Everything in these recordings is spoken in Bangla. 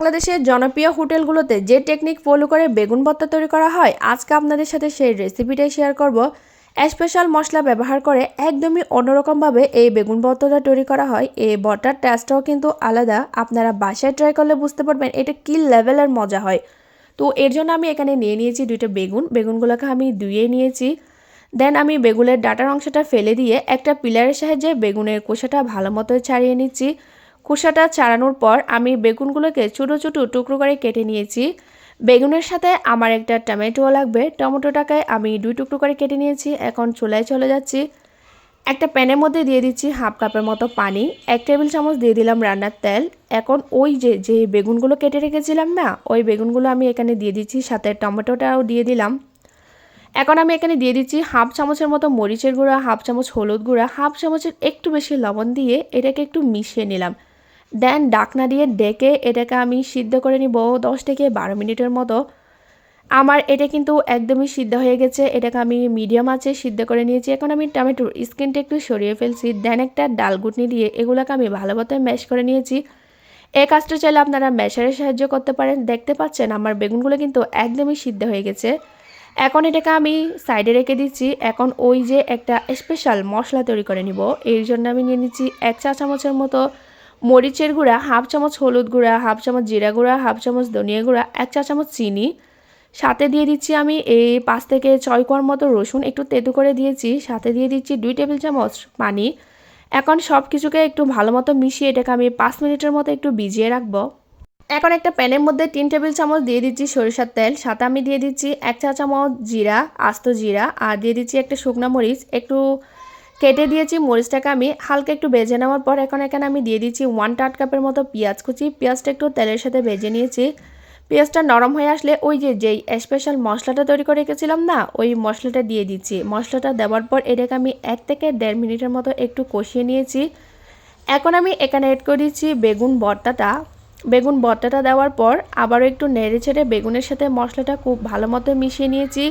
বাংলাদেশের জনপ্রিয় হোটেলগুলোতে যে টেকনিক ফলো করে বেগুন ভর্তা তৈরি করা হয়, আজকে আপনাদের সাথে সেই রেসিপিটাই শেয়ার করব। স্পেশাল মশলা ব্যবহার করে একদমই অন্যরকমভাবে এই বেগুন ভর্তাটা তৈরি করা হয়। এই ভর্তার টেস্টটাও কিন্তু আলাদা। আপনারা বাসায় ট্রাই করলে বুঝতে পারবেন এটা কী লেভেলের মজা হয়। তো এর জন্য আমি এখানে নিয়ে নিয়েছি দুইটা বেগুন। বেগুনগুলোকে আমি ধুয়ে নিয়েছি। দেন আমি বেগুনের ডাটার অংশটা ফেলে দিয়ে একটা পিলারের সাহায্যে বেগুনের কোষাটা ভালো মতো ছাড়িয়ে নিচ্ছি। খোসাটা ছাড়ানোর পর আমি বেগুনগুলোকে ছোটো ছোটো টুকরো করে কেটে নিয়েছি। বেগুনের সাথে আমার একটা টমেটোও লাগবে। টমেটোটাকে আমি দুই টুকরো করে কেটে নিয়েছি। এখন চুলায় চলে যাচ্ছি। একটা প্যানের মধ্যে দিয়ে দিচ্ছি হাফ কাপের মতো পানি। এক টেবিল চামচ দিয়ে দিলাম রান্নার তেল। এখন ওই যে যে বেগুনগুলো কেটে রেখেছিলাম না, ওই বেগুনগুলো আমি এখানে দিয়ে দিচ্ছি। সাথে টমেটোটাও দিয়ে দিলাম। এখন আমি এখানে দিয়ে দিচ্ছি হাফ চামচের মতো মরিচের গুঁড়া, হাফ চামচ হলুদ গুঁড়া, হাফ চামচের একটু বেশি লবণ দিয়ে এটাকে একটু মিশিয়ে নিলাম। দেন ডাকনা দিয়ে ডেকে এটাকে আমি সিদ্ধ করে নিব দশ থেকে বারো মিনিটের মতো। আমার এটা কিন্তু একদমই সিদ্ধ হয়ে গেছে, এটাকে আমি মিডিয়াম আছে সিদ্ধ করে নিয়েছি। এখন আমি টমেটোর স্কিনটা একটু সরিয়ে ফেলছি, দেন একটা ডাল গুটনি দিয়ে এগুলোকে আমি ভালো মতো ম্যাশ করে নিয়েছি। এই কাজটা চাইলে আপনারা ম্যাশারের সাহায্য করতে পারেন। দেখতে পাচ্ছেন আমার বেগুনগুলো কিন্তু একদমই সিদ্ধ হয়ে গেছে। এখন এটাকে আমি সাইডে রেখে দিচ্ছি। এখন ওই যে একটা স্পেশাল মশলা তৈরি করে নিব। এর জন্য আমি নিয়ে নিচ্ছি এক চা চামচের মতো মরিচের গুঁড়া, হাফ চামচ হলুদ গুঁড়া, হাফ চামচ জিরা গুঁড়া, হাফ চামচ ধনিয়া গুঁড়া, এক চা চামচ চিনি। সাথে দিয়ে দিচ্ছি আমি এই পাঁচ থেকে ছয় কোয়ার মতো রসুন, একটু তেতু করে দিয়েছি। সাথে দিয়ে দিচ্ছি দুই টেবিল চামচ পানি। এখন সব কিছুকে একটু ভালো মতো মিশিয়ে এটাকে আমি পাঁচ মিনিটের মতো একটু ভিজিয়ে রাখব। এখন একটা প্যানের মধ্যে তিন টেবিল চামচ দিয়ে দিচ্ছি সরিষার তেল। সাথে আমি দিয়ে দিচ্ছি এক চা চামচ জিরা, আস্ত জিরা, আর দিয়ে দিচ্ছি একটা শুকনা মরিচ, একটু কেটে দিয়েছি, মরিচটাকে আমি হালকা একটু ভেজে নেওয়ার পর এখন এখানে আমি দিয়ে দিচ্ছি ওয়ান টাট কাপের মতো পেঁয়াজ কুচি। পেঁয়াজটা একটু তেলের সাথে ভেজে নিয়েছি। পেঁয়াজটা নরম হয়ে আসলে ওই যে, যেই স্পেশাল মশলাটা তৈরি করে রেখেছিলাম না, ওই মশলাটা দিয়ে দিচ্ছি। মশলাটা দেওয়ার পর এটাকে আমি এক থেকে দেড় মিনিটের মতো একটু কষিয়ে নিয়েছি। এখন আমি এখানে এড করে দিচ্ছি বেগুন ভর্তাটা বেগুন ভর্তাটা দেওয়ার পর আবারও একটু নেড়ে ছেড়ে বেগুনের সাথে মশলাটা খুব ভালো মতো মিশিয়ে নিয়েছি।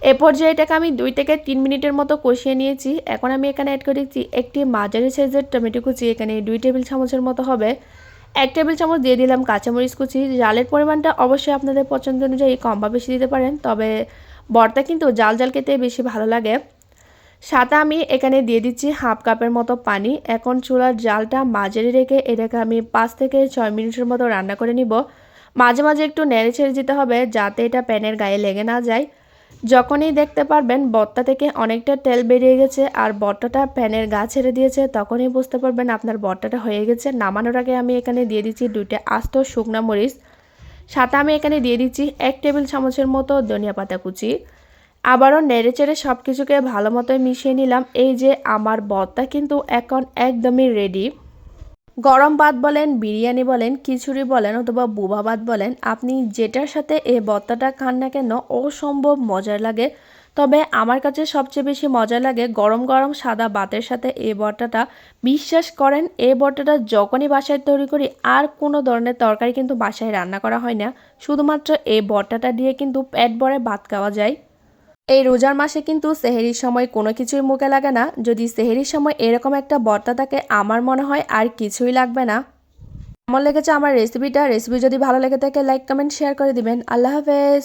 এ পর্যায়ে এটাকে আমি দুই থেকে তিন মিনিটের মতো কষিয়ে নিয়েছি। এখন আমি এখানে অ্যাড করে দিচ্ছি একটি মাঝারি সাইজের টমেটো কুচি। এখানে দুই টেবিল চামচের মতো হবে। এক টেবিল চামচ দিয়ে দিলাম কাঁচামরিচ কুচি। জালের পরিমাণটা অবশ্যই আপনাদের পছন্দ অনুযায়ী কম বা বেশি দিতে পারেন, তবে বর্তা কিন্তু জাল জাল খেতে বেশি ভালো লাগে। সাথে আমি এখানে দিয়ে দিচ্ছি হাফ কাপের মতো পানি। এখন চুলার জালটা মাঝারি রেখে এটাকে আমি পাঁচ থেকে ছয় মিনিটের মতো রান্না করে নিব। মাঝে মাঝে একটু নেড়ে ছেড়ে দিতে হবে যাতে এটা প্যানের গায়ে লেগে না যায়। যখনই দেখতে পারবেন বট্টা থেকে অনেকটা তেল বেরিয়ে গেছে আর বট্টাটা প্যানের গা ছেড়ে দিয়েছে, তখনই বুঝতে পারবেন আপনার বট্টাটা হয়ে গেছে। নামানোর আগে আমি এখানে দিয়ে দিচ্ছি দুইটা আস্ত শুকনা মরিচ। সাথে আমি এখানে দিয়ে দিচ্ছি এক টেবিল চামচের মতো ধনিয়া পাতা কুচি। আবারও নেড়ে চেড়ে সব কিছুকে ভালো মতো মিশিয়ে নিলাম। এই যে আমার বটটা কিন্তু এখন একদমই রেডি গরম ভাত বলেন, বিরিয়ানি বলেন, খিচুড়ি বলেন অথবা বুবা ভাত বলেন, আপনি যেটার সাথে এই ভর্তাটা খান না কেন, অসম্ভব মজার লাগে। তবে আমার কাছে সবচেয়ে বেশি মজা লাগে গরম গরম সাদা ভাতের সাথে এই ভর্তাটা। বিশ্বাস করেন, এই বটাটা যখনই বাসায় তৈরি করি, আর কোনো ধরনের তরকারি কিন্তু বাসায় রান্না করা হয় না। শুধুমাত্র এই ভর্তাটা দিয়ে কিন্তু পেট ভরে ভাত খাওয়া যায়। এই রোজার মাসে কিন্তু সেহেরির সময় কোনো কিছুই মুখে লাগে না। যদি সেহেরির সময় এরকম একটা বর্তা থাকে, আমার মনে হয় আর কিছুই লাগবে না। কেমন লেগেছে আমার রেসিপিটা রেসিপি যদি ভালো লেগে থাকে লাইক কমেন্ট শেয়ার করে দিবেন। আল্লাহ হাফেজ।